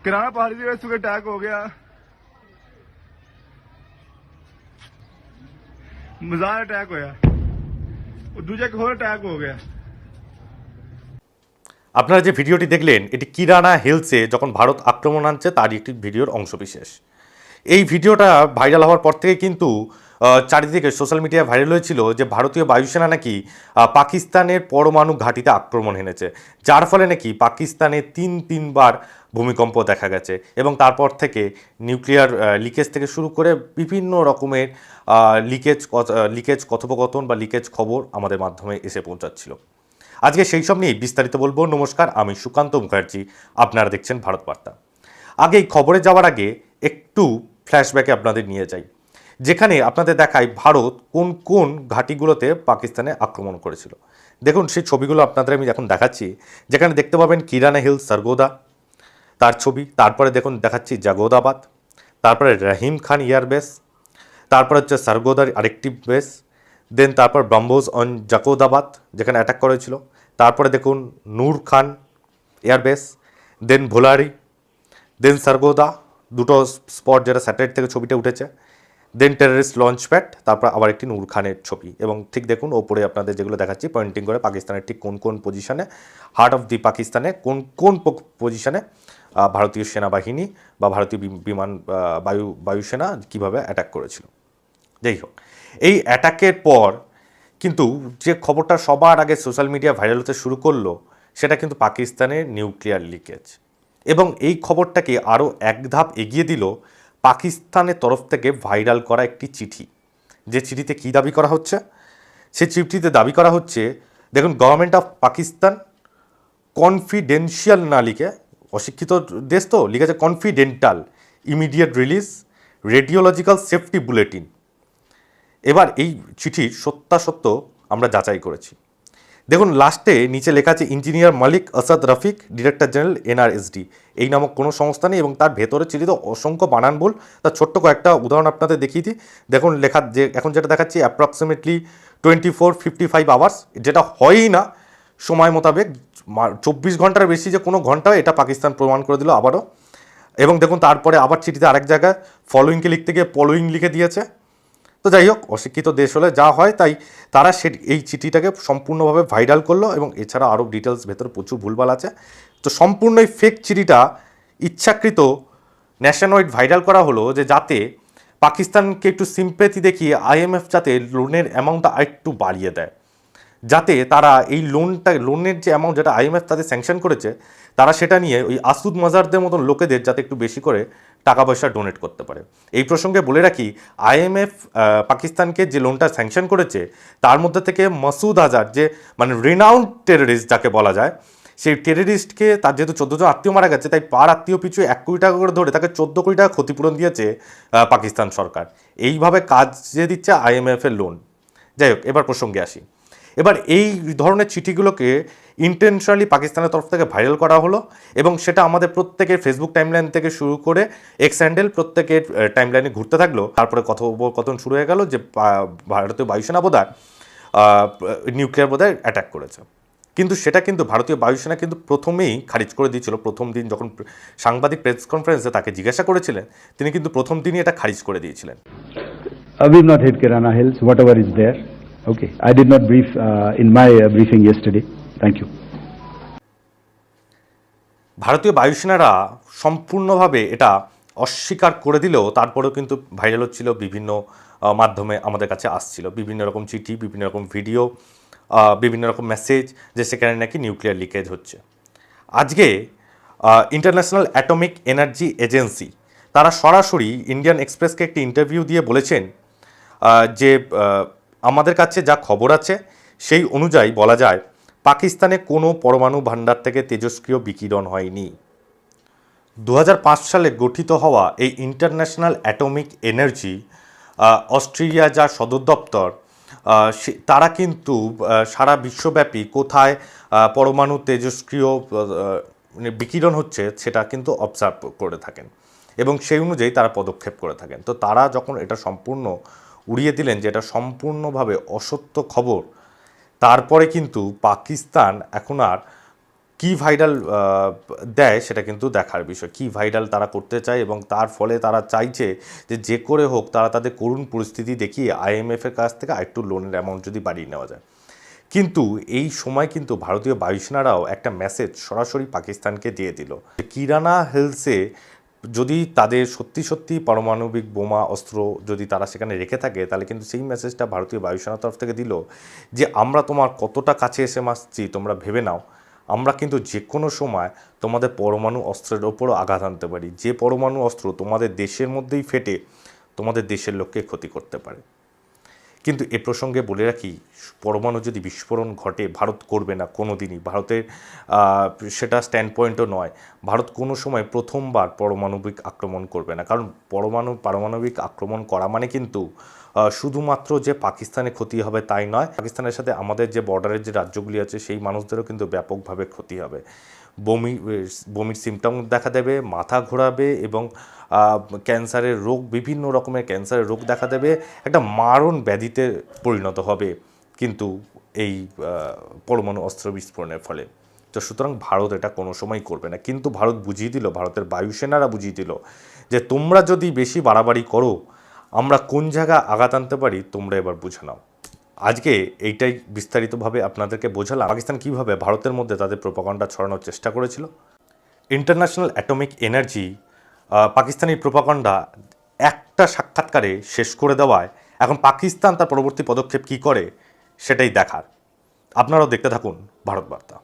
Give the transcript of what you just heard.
ਕਿਰਾਣਾ ਪਹਾੜੀ ਦੇ ਵਿੱਚ ਸੁਗੇ ਅਟੈਕ ਹੋ ਗਿਆ ਮਜ਼ਾਰ ਅਟੈਕ ਹੋਇਆ ਉਹ ਦੂਜਾ ਇੱਕ ਹੋਰ ਅਟੈਕ ਹੋ ਗਿਆ আপনারা যে ভিডিওটি দেখলেন এটি কিরানা হিলসে যখন ভারত আক্রমণ আনছে তারই একটি ভিডিওর অংশবিশেষ এই ভিডিওটা ভাইরাল হওয়ার পর থেকে কিন্তু আহ, চারিদিকে সোশ্যাল মিডিয়ায় ভাইরাল হয়েছিল যে ভারতীয় বায়ুসেনা নাকি পাকিস্তানের পরমাণু ঘাঁটিতে আক্রমণ এনেছে। যার ফলে নাকি পাকিস্তানে তিন তিনবার ভূমিকম্প দেখা গেছে এবং তারপর থেকে নিউক্লিয়ার লিকেজ থেকে শুরু করে বিভিন্ন রকমের লিকেজ লিকেজ কথোপকথন বা লিকেজ খবর আমাদের মাধ্যমে এসে পৌঁছাচ্ছিল। আজকে সেই সব নিয়েই বিস্তারিত বলব। নমস্কার, আমি সুকান্ত মুখার্জি। আপনারা দেখছেন ভারত বার্তা। আগে খবরে যাওয়ার আগে একটু ফ্ল্যাশব্যাকে আপনাদের নিয়ে যাই। যেখানে আপনাদের দেখায় ভারত কোন কোন ঘাঁটিগুলোতে পাকিস্তানে আক্রমণ করেছিল। দেখুন, সেই ছবিগুলো আপনাদের আমি এখন দেখাচ্ছি। যেখানে দেখতে পাবেন কিরানা হিল, সরগোদা। তার ছবি। তারপরে দেখুন, দেখাচ্ছি জাগোদাবাদ। তারপরে রহিম খান এয়ারবেস তারপর হচ্ছে সরগোদার আরেকটি বেস। দেন তারপর ব্রাহ্মোজ অন জাকোদাবাদ, যেখানে অ্যাটাক করেছিল। তারপরে দেখুন, নূর খান এয়ারবেস দেন ভোলারি। দেন সরগোদা। দুটো স্পট যেটা স্যাটেলাইট থেকে ছবিটা উঠেছে। দেন টেররিস্ট লঞ্চ প্যাড তারপর আবার একটি নূর খানের ছবি। এবং ঠিক দেখুন, ওপরে আপনাদের যেগুলো দেখাচ্ছি পয়েন্টিং করে পাকিস্তানের ঠিক কোন কোন পজিশনে হার্ট অফ দি পাকিস্তানে কোন কোন পজিশনে ভারতীয় সেনাবাহিনী বা ভারতীয় বিমান বায়ু, বায়ুসেনা কীভাবে অ্যাটাক করেছিল। যাই হোক, এই অ্যাটাকের পর কিন্তু যে খবরটা সবার আগে সোশ্যাল মিডিয়া ভাইরাল হতে শুরু করল, সেটা কিন্তু পাকিস্তানের নিউক্লিয়ার লিকেজ এবং এই খবরটাকে আরও এক ধাপ এগিয়ে দিল পাকিস্তানের তরফ থেকে ভাইরাল করা একটি চিঠি। যে চিঠিতে কী দাবি করা হচ্ছে? সে চিঠিতে দাবি করা হচ্ছে, দেখুন গভর্নমেন্ট অফ পাকিস্তান কনফিডেন্সিয়াল না লিখে, অশিক্ষিত দেশ তো, লিখেছে confidential immediate release radiological safety bulletin এবার এই চিঠির সত্যাসত্য আমরা যাচাই করেছি। দেখুন লাস্টে নিচে লেখা আছে engineer Malik Asad Rafiq director general NRSD এই নামক কোনো সংস্থা নেই এবং তার ভেতরে চিঠিতে অসংখ্য বানান ভুল। তার ছোট্ট কয়েকটা উদাহরণ আপনাদের দেখিয়ে দিই। দেখুন, লেখা যে এখন যেটা দেখাচ্ছি approximately twenty four fifty five hours যেটা হয়ই না, সময় মোতাবেক। চব্বিশ ঘণ্টার বেশি যে কোনো ঘণ্টা এটা পাকিস্তান প্রমাণ করে দিল আবারও। এবং দেখুন, তারপরে আবার চিঠিতে আরেক জায়গায় ফলোয়িংকে লিখতে গিয়ে ফলোয়িং লিখে দিয়েছে। তো যাই হোক, অশিক্ষিত দেশ হলে যা হয় তাই তারা সে এই চিঠিটাকে সম্পূর্ণভাবে ভাইরাল করল এবং এছাড়া আরও ডিটেলস ভেতরে প্রচুর ভুলভাল আছে। তো সম্পূর্ণ এই ফেক চিঠিটা ইচ্ছাকৃত ন্যাশনওয়াইড ভাইরাল করা হলো যে যাতে পাকিস্তানকে একটু সিম্পেথি দেখিয়ে আইএমএফ যাতে লোনের অ্যামাউন্টটা আরেকটু বাড়িয়ে দেয়। যাতে তারা এই লোনটা লোনের যে অ্যামাউন্ট যেটা আইএমএফ তাদের স্যাংশন করেছে, তারা সেটা নিয়ে ওই আসুদ মাজারদের মতন লোকেদের যাতে একটু বেশি করে টাকা পয়সা ডোনেট করতে পারে। এই প্রসঙ্গে বলে রাখি আইএমএফ পাকিস্তানকে যে লোনটা স্যাংশন করেছে, তার মধ্যে থেকে মাসুদ আজার যে মানে রিনাউন্ড টেররিস্ট যাকে বলা যায়, সেই টেররিস্টকে তার যেহেতু চোদ্দ জন আত্মীয় মারা গেছে, তাই পার আত্মীয় পিছু এক কোটি টাকা করে ধরে তাকে চোদ্দ কোটি টাকা ক্ষতিপূরণ দিয়েছে পাকিস্তান সরকার। এইভাবে কাজ যে দিচ্ছে আইএমএফের লোন যাই হোক, এবার প্রসঙ্গে আসি। এবার এই ধরনের চিঠিগুলোকে ইন্টেনশনালি পাকিস্তানের তরফ থেকে ভাইরাল করা হলো এবং সেটা আমাদের প্রত্যেকের ফেসবুক টাইমলাইন থেকে শুরু করে এক্স হ্যান্ডেল প্রত্যেকের টাইমলাইনে ঘুরতে থাকল। তারপরে কথোপকথন শুরু হয়ে গেল যে ভারতীয় বায়ুসেনা বোধহয় নিউক্লিয়ার বোধহয় অ্যাটাক করেছে। কিন্তু সেটা কিন্তু ভারতীয় বায়ুসেনা কিন্তু প্রথমেই খারিজ করে দিয়েছিল। প্রথম দিন যখন সাংবাদিক প্রেস কনফারেন্সে তাকে জিজ্ঞাসা করেছিলেন তিনি কিন্তু প্রথম দিনই এটা খারিজ করে দিয়েছিলেন। Uh, we've not hit Kirana Hills, whatever is there. Okay, I did not brief uh, in my uh, briefing yesterday. Thank you. ভারতীয় বায়ুসেনারা সম্পূর্ণভাবে এটা অস্বীকার করে দিলেও তারপরেও কিন্তু ভাইরাল হচ্ছিল বিভিন্ন মাধ্যমে আমাদের কাছে আসছিল বিভিন্ন রকম চিঠি বিভিন্ন রকম ভিডিও বিভিন্ন রকম মেসেজ যে সেখানে নাকি নিউক্লিয়ার লিকেজ হচ্ছে আজকে ইন্টারন্যাশনাল অ্যাটমিক এনার্জি এজেন্সি তারা সরাসরি ইন্ডিয়ান এক্সপ্রেসকে একটি ইন্টারভিউ দিয়ে বলেছেন যে আমাদের কাছে যা খবর আছে, সেই অনুযায়ী বলা যায়, পাকিস্তানে কোনো পরমাণু ভাণ্ডার থেকে তেজস্ক্রিয় বিকিরণ হয়নি। দু হাজার পাঁচ সালে গঠিত হওয়া এই ইন্টারন্যাশনাল অ্যাটমিক এনার্জি অস্ট্রেলিয়া যা সদর দপ্তর তারা কিন্তু সারা বিশ্বব্যাপী কোথায় পরমাণু তেজস্ক্রিয় মানে বিকিরণ হচ্ছে সেটা কিন্তু অবজার্ভ করে থাকেন। এবং সেই অনুযায়ী তারা পদক্ষেপ করে থাকেন। তো তারা যখন এটা সম্পূর্ণ উড়িয়ে দিলেন যে এটা সম্পূর্ণভাবে অসত্য খবর। তারপরে কিন্তু পাকিস্তান এখন আর কি ভাইরাল দেয় সেটা কিন্তু দেখার বিষয়। কি ভাইরাল তারা করতে চায় এবং তার ফলে তারা চাইছে যে যে করে হোক তারা তাদের করুণ পরিস্থিতি দেখিয়ে আইএমএফের কাছ থেকে আরেকটু লোনের অ্যামাউন্ট যদি বাড়িয়ে নেওয়া যায়। কিন্তু এই সময় কিন্তু ভারতীয় বায়ুসেনারাও একটা মেসেজ সরাসরি পাকিস্তানকে দিয়ে দিল কিরানা হিলসে যদি তাদের সত্যি সত্যি পারমাণবিক বোমা, অস্ত্র যদি তারা সেখানে রেখে থাকে, তাহলে কিন্তু সেই মেসেজটা ভারতীয় বায়ুসেনার তরফ থেকে দিল যে, আমরা তোমার কতটা কাছে এসে মাসছি তোমরা ভেবে নাও। আমরা কিন্তু যে কোনো সময় তোমাদের পরমাণু অস্ত্রের ওপরও আঘাত আনতে পারি। যে পরমাণু অস্ত্র তোমাদের দেশের মধ্যেই ফেটে, তোমাদের দেশের লোককে ক্ষতি করতে পারে। কিন্তু এ প্রসঙ্গে বলে রাখি, পরমাণু যদি বিস্ফোরণ ঘটে, ভারত করবে না কোনো দিনই ভারতের সেটা স্ট্যান্ড পয়েন্টও নয়। ভারত কোনো সময় প্রথমবার পারমাণবিক আক্রমণ করবে না। কারণ পরমাণু, পারমাণবিক আক্রমণ করা মানে কিন্তু শুধুমাত্র যে পাকিস্তানে ক্ষতি হবে তাই নয়, পাকিস্তানের সাথে আমাদের যে বর্ডারের যে রাজ্যগুলি আছে, সেই মানুষদেরও কিন্তু ব্যাপকভাবে ক্ষতি হবে। বমি বমির সিমটম দেখা দেবে, মাথা ঘোরাবে এবং ক্যান্সারের রোগ, বিভিন্ন রকমের ক্যান্সারের রোগ দেখা দেবে। একটা মারণ ব্যাধিতে পরিণত হবে কিন্তু এই পরমাণু অস্ত্র বিস্ফোরণের ফলে। তো সুতরাং ভারত এটা কোনো সময় করবে না। কিন্তু ভারত বুঝিয়ে দিল, ভারতের বায়ুসেনারা বুঝিয়ে দিল যে তোমরা যদি বেশি বাড়াবাড়ি করো আমরা কোন জায়গায় আঘাত আনতে পারি, তোমরা এবার বুঝে নাও। আজকে এইটাই বিস্তারিতভাবে আপনাদেরকে বোঝালাম, পাকিস্তান কীভাবে ভারতের মধ্যে তাদের প্রোপাগান্ডা ছড়ানোর চেষ্টা করেছিল। International atomic energy Pakistani propaganda একটা সাক্ষাৎকারে শেষ করে দেওয়ায় এখন পাকিস্তান তার পরবর্তী পদক্ষেপ কী করে, সেটাই দেখার। আপনারাও দেখতে থাকুন ভারত বার্তা।